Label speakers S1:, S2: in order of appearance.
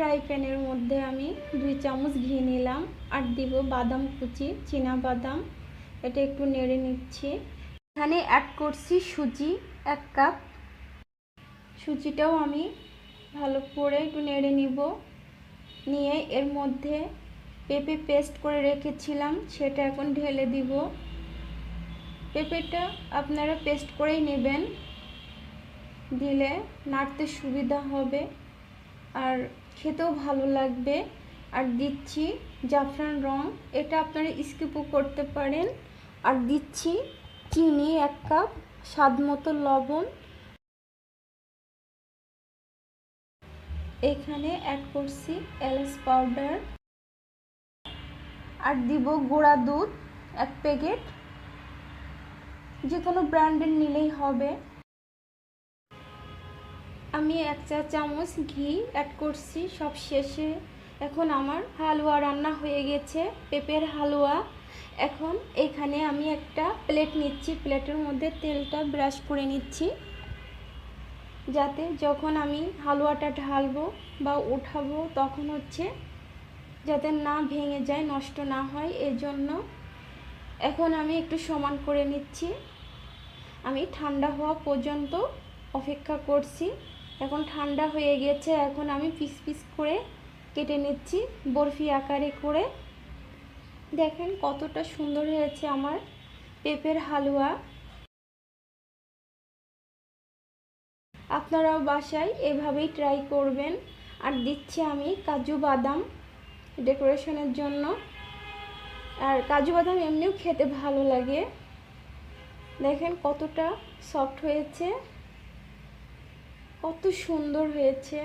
S1: Fry প্যানের মধ্যে আমি দুই চামচ ঘি নিলাম আর দিব বাদাম কুচি, চীনা বাদাম। এটা একটু নেড়ে নিচ্ছি। এখানে অ্যাড করছি সুজি, এক কাপ। সুজিটাও আমি ভালো করে একটু নেড়ে নিব। নিয়ে এর মধ্যে পেঁপে পেস্ট করে রেখেছিলাম, সেটা এখন ঢেলে দিব। পেঁপেটা আপনারা পেস্ট করেই নেবেন। দিলে নাড়তে সুবিধা হবে। আর খেতেও ভালো লাগবে। আর দিচ্ছি জাফরান রং, এটা আপনারা স্কিপও করতে পারেন। আর দিচ্ছি চিনি এক কাপ, স্বাদ মতো লবণ। এখানে অ্যাড করছি এলাচ পাউডার আর দিব গুঁড়া দুধ এক প্যাকেট। যে কোনো ব্র্যান্ডের নিলেই হবে। আমি এক চা চামচ ঘি অ্যাড করছি, সব শেষে এখন আমার হালুয়া রান্না হয়ে গেছে, পেঁপের হালুয়া। এখন এখানে আমি একটা প্লেট নিচ্ছি প্লেটের মধ্যে তেলটা ব্রাশ করে নিচ্ছি। যাতে যখন আমি হালুয়াটা ঢালবো বা উঠাবো, তখন হচ্ছে যাতে না ভেঙে যায়, নষ্ট না হয়। এজন্য এখন আমি একটু সমান করে নিচ্ছি। আমি ঠান্ডা হওয়া পর্যন্ত অপেক্ষা করছি। এখন ঠান্ডা হয়ে গেছে, এখন আমি পিস পিস করে কেটে নিচ্ছি বরফি আকারে করে। দেখেন কতটা সুন্দর হয়েছে আমার পেঁপের হালুয়া। আপনারাও বাসায় এভাবেই ট্রাই করবেন। আর দিচ্ছি আমি কাজু বাদাম ডেকোরেশনের জন্য। আর কাজু বাদাম এমনিও খেতে ভালো লাগে। দেখেন কতটা সফট হয়েছে। কত সুন্দর হয়েছে।